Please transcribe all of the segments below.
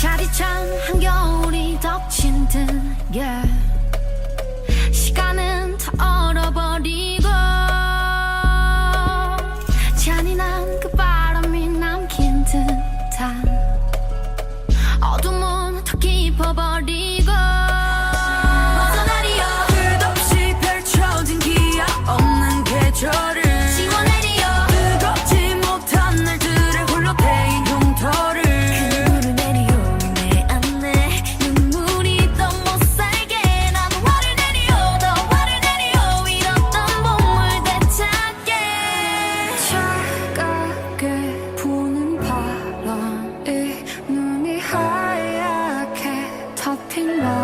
차디찬 한겨울이 덮친 듯 yeah. 시간은 다 얼어버리고 잔인한 그 바람이 남긴 듯한 하얗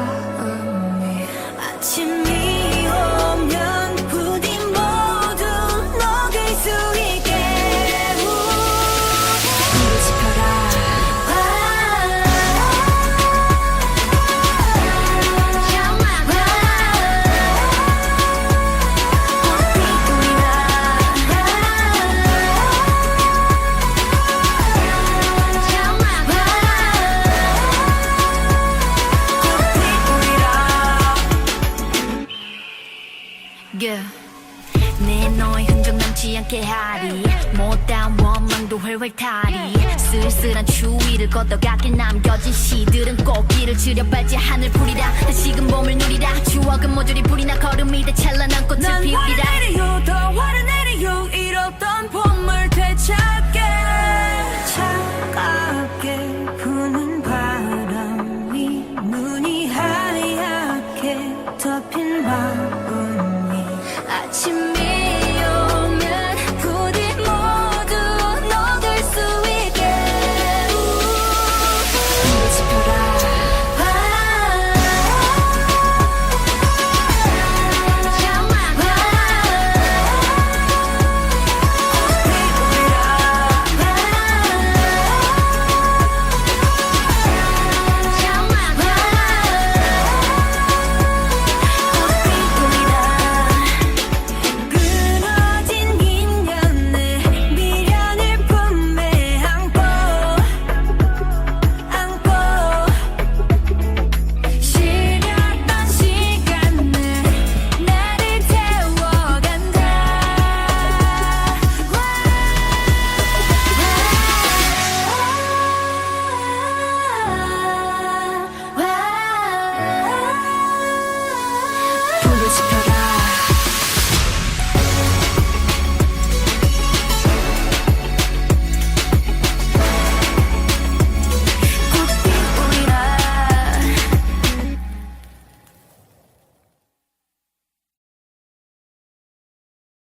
내 너의 흔적 남지 않게 하리. 못다운 원망도 훨훨 타리. 쓸쓸한 추위를 걷어가길 남겨진 시들은 꽃길을 지려발지 하늘 풀이라. 다시금 봄을 누리라. 추억은 모조리 불이 나 걸음이 돼 찬란한 꽃을 피우리라 亲密。